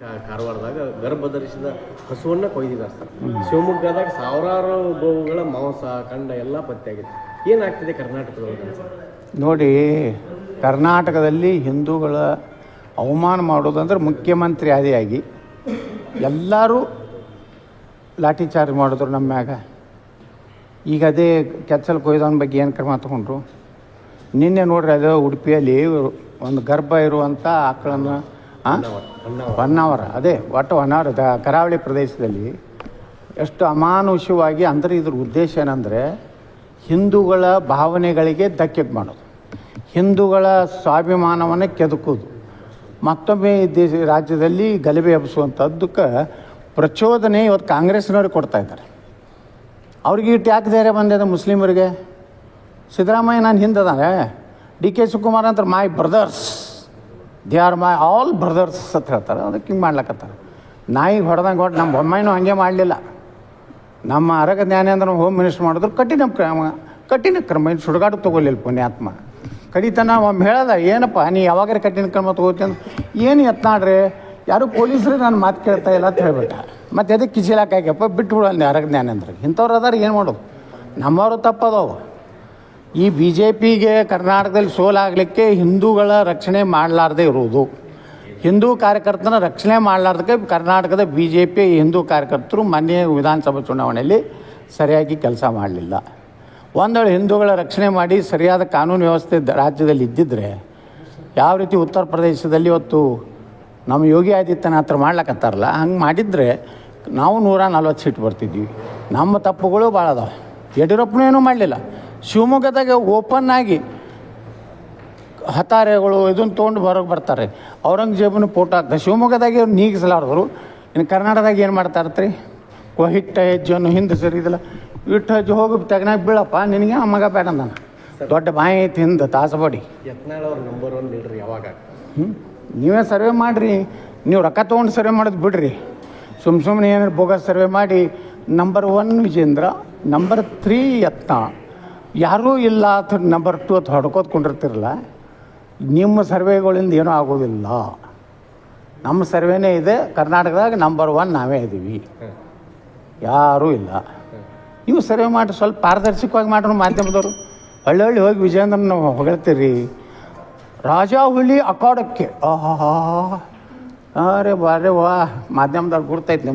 ಕಾರವಾರದಾಗ ಗರ್ಭ ಧರಿಸಿದ ಹಸುವನ್ನ ಕೊಯ್ದಿದ್ದಾರೆ ಸರ್ ಶಿವಮೊಗ್ಗದಾಗ ಸಾವಿರಾರು ಗೋವುಗಳ ಮಾಂಸ, ಕಂಡ ಎಲ್ಲ ಪತ್ತೆಯಾಗಿದೆ ಏನಾಗ್ತಿದೆ ಕರ್ನಾಟಕದೊಳಗೆ ನೋಡಿ, ಕರ್ನಾಟಕದಲ್ಲಿ ಹಿಂದೂಗಳ ಅವಮಾನ ಮಾಡೋದಂದ್ರೆ ಮುಖ್ಯಮಂತ್ರಿ ಆದಿಯಾಗಿ ಎಲ್ಲರೂ ಲಾಠಿ ಚಾರ್ಜ್ ಮಾಡಿದ್ರು ನಮ್ಮ ಮ್ಯಾಗ. ಈಗ ಅದೇ ಕೆಚ್ಚಲ್ ಕೊಯ್ದವನ ಬಗ್ಗೆ ಏನು ಕ್ರಮ ತಗೊಂಡ್ರು? ನಿನ್ನೆ ನೋಡ್ರಿ ಅದು ಉಡುಪಿಯಲ್ಲಿ ಒಂದು ಗರ್ಭ ಇರುವಂಥ ಆಕಳನ್ನು ಆ? ಹೊನ್ನಾವರ ಅದೇ ಒಟ್ಟು ದ- ಕರಾವಳಿ ಪ್ರದೇಶದಲ್ಲಿ ಎಷ್ಟು ಅಮಾನುಷವಾಗಿ ಅಂದರೆ ಇದ್ರ ಉದ್ದೇಶ ಏನಂದರೆ ಹಿಂದೂಗಳ ಭಾವನೆಗಳಿಗೆ ಧಕ್ಕೆ ಮಾಡೋದು. ಹಿಂದೂಗಳ ಸ್ವಾಭಿಮಾನವನ್ನು ಕೆದಕೋದು. ಮತ್ತೊಮ್ಮೆ ಈ ದೇಶ ರಾಜ್ಯದಲ್ಲಿ ಗಲಭೆ ಎಬ್ಬಿಸುವಂಥದ್ದಕ್ಕೆ ಪ್ರಚೋದನೆ ಇವತ್ತು ಕಾಂಗ್ರೆಸ್ನವ್ರಿಗೆ ಕೊಡ್ತಾ ಇದ್ದಾರೆ. ಅವ್ರಿಗೆ ಇಟ್ಟು ಯಾಕೆ ಧೈರ್ಯ ಬಂದಿದೆ ಮುಸ್ಲಿಮರಿಗೆ? ಸಿದ್ದರಾಮಯ್ಯ ನಾನು ಹಿಂದದಾನೆ. ಡಿ ಕೆ ಶಿವಕುಮಾರ್ ಅಂತ my brothers. They are my all brothers ಅಂತ ಹೇಳ್ತಾರೆ. ಅದಕ್ಕೆ ಹಿಂಗೆ ಮಾಡ್ಲಕತ್ತಾರೆ. ನಾಯಿಗೆ ಹೊಡೆದಂಗೆ ಹೊಟ್ಟು ನಮ್ಮ ಬೊಮ್ಮಾಯಿನೂ ಹಂಗೆ ಮಾಡಲಿಲ್ಲ. ನಮ್ಮ ಅರಗ ಜ್ಞಾನೇಂದ್ರ ಹೋಮ್ ಮಿನಿಸ್ಟರ್ ಮಾಡಿದ್ರು ಕಠಿಣ ಕ್ರಮ ಕಠಿಣ ಕ್ರಮ. ಇನ್ನು ಸುಡುಗಾಡು ತೊಗೊಲಿಲ್ಲ ಪುಣ್ಯಾತ್ಮ. ಕಡಿತನ ಒಮ್ಮೆ ಹೇಳ್ದ, ಏನಪ್ಪ, ನೀ ಯಾವಾಗ ಕಠಿಣ ಕ್ರಮ ತೊಗೋತಿ? ಅಂತ. ಏನು ಎತ್ನಾಡ್ರಿ ಯಾರು ಪೊಲೀಸರು ನಾನು ಮಾತು ಕೇಳ್ತಾ ಇಲ್ಲ ಅಂತ ಹೇಳ್ಬಿಟ್ಟ. ಮತ್ತು ಅದಕ್ಕೆ ಕಿಚಿಲಾಕಾಗ್ಯಪ್ಪ ಬಿಟ್ಟು ಅರಗ ಜ್ಞಾನೇಂದ್ರ ಇಂಥವ್ರು ಅದಾರ ಏನು ಮಾಡೋದು? ನಮ್ಮವರು ತಪ್ಪದವು ಈ ಬಿ ಜೆ ಪಿಗೆ ಕರ್ನಾಟಕದಲ್ಲಿ ಸೋಲಾಗಲಿಕ್ಕೆ ಹಿಂದೂಗಳ ರಕ್ಷಣೆ ಮಾಡಲಾರ್ದೇ ಇರುವುದು. ಹಿಂದೂ ಕಾರ್ಯಕರ್ತನ ರಕ್ಷಣೆ ಮಾಡಲಾರ್ದಕ್ಕೆ ಕರ್ನಾಟಕದ ಬಿ ಜೆ ಪಿ ಹಿಂದೂ ಕಾರ್ಯಕರ್ತರು ಮೊನ್ನೆ ವಿಧಾನಸಭಾ ಚುನಾವಣೆಯಲ್ಲಿ ಸರಿಯಾಗಿ ಕೆಲಸ ಮಾಡಲಿಲ್ಲ. ಒಂದು ಹಿಂದೂಗಳ ರಕ್ಷಣೆ ಮಾಡಿ ಸರಿಯಾದ ಕಾನೂನು ವ್ಯವಸ್ಥೆ ರಾಜ್ಯದಲ್ಲಿ ಇದ್ದಿದ್ದರೆ ಯಾವ ರೀತಿ ಉತ್ತರ ಪ್ರದೇಶದಲ್ಲಿ ಇವತ್ತು ನಮ್ಮ ಯೋಗಿ ಆದಿತ್ಯನಾಥ್ರು ಮಾಡ್ಲಕ್ಕತ್ತಾರಲ್ಲ ಹಂಗೆ ಮಾಡಿದರೆ ನಾವು ನೂರ ನಲ್ವತ್ತು ಸೀಟ್ ಬರ್ತಿದ್ವಿ. ನಮ್ಮ ತಪ್ಪುಗಳು ಭಾಳ ಅದಾವೆ. ಯಡಿಯೂರಪ್ಪನೂ ಏನೂ ಮಾಡಲಿಲ್ಲ. ಶಿವಮೊಗ್ಗದಾಗ ಓಪನ್ ಆಗಿ ಹತಾರೆಗಳು ಇದನ್ನು ತೊಗೊಂಡು ಹೊರಗೆ ಬರ್ತಾರೆ. ಔರಂಗಜೇಬನ ಫೋಟೋ ಹಾಕ್ತಾರೆ. ಶಿವಮೊಗ್ಗದಾಗೆ ಅವ್ರು ನೀಗಿಸಲಾರ್ದರು ಇನ್ನು ಕರ್ನಾಟಕದಾಗ ಏನು ಮಾಡ್ತಾ ಇರ್ತೀರಿ? ಕೊ ಹಿಟ್ಟ ಹೆಜ್ಜೆಯನ್ನು ಹಿಂದೆ ಸರಿದಿಲ್ಲ. ಇಟ್ಟು ಹೆಜ್ಜೆ ಹೋಗಿ ತೆಗ್ನಾಗ ಬೀಳಪ್ಪ ನಿನಗೆ ಆ ಮಗ ಬೇಡ ನಾನು ದೊಡ್ಡ ಬಾಯಿ ಐತಿ ಹಿಂದೆ ತಾಸಬಾಡಿ ನಂಬರ್ ಒನ್ ಯಾವಾಗ? ಹ್ಞೂ ನೀವೇ ಸರ್ವೆ ಮಾಡಿರಿ. ನೀವು ರೊಕ್ಕ ತೊಗೊಂಡು ಸರ್ವೆ ಮಾಡೋದು ಬಿಡ್ರಿ. ಸುಮ್ಮ ಸುಮ್ಮನೆ ಏನಾರು ಬೋಗ ಸರ್ವೆ ಮಾಡಿ. Number one Vijendra number three ಯತ್ನ. ಯಾರೂ ಇಲ್ಲ ಅಂತ ನಂಬರ್ ಟು ಅಂತ ಹೊಡ್ಕೋತ ಕೊಂಡಿರ್ತಿರಲ್ಲ ನಿಮ್ಮ ಸರ್ವೆಗಳಿಂದ ಏನೂ ಆಗೋದಿಲ್ಲ. ನಮ್ಮ ಸರ್ವೆನೇ ಇದೆ. ಕರ್ನಾಟಕದಾಗ ನಂಬರ್ ಒನ್ ನಾವೇ ಇದ್ದೀವಿ ಯಾರೂ ಇಲ್ಲ. ನೀವು ಸರ್ವೆ ಮಾಡಿ ಸ್ವಲ್ಪ ಪಾರದರ್ಶಕವಾಗಿ ಮಾಡ್ರು ಮಾಧ್ಯಮದವರು. ಹಳ್ಳಿ ಹಳ್ಳಿ ಹೋಗಿ ವಿಜಯೇಂದ್ರನ ಹೊಗಳ್ತೀರಿ. ರಾಜ ಅಕಾಡಕ್ಕೆ ಆಹಾ ಅರೆ ಬಾರೆ ವಾ ಮಾಧ್ಯಮದವ್ರು ಗುರ್ತೈತೆ ನಿಮ್ಮ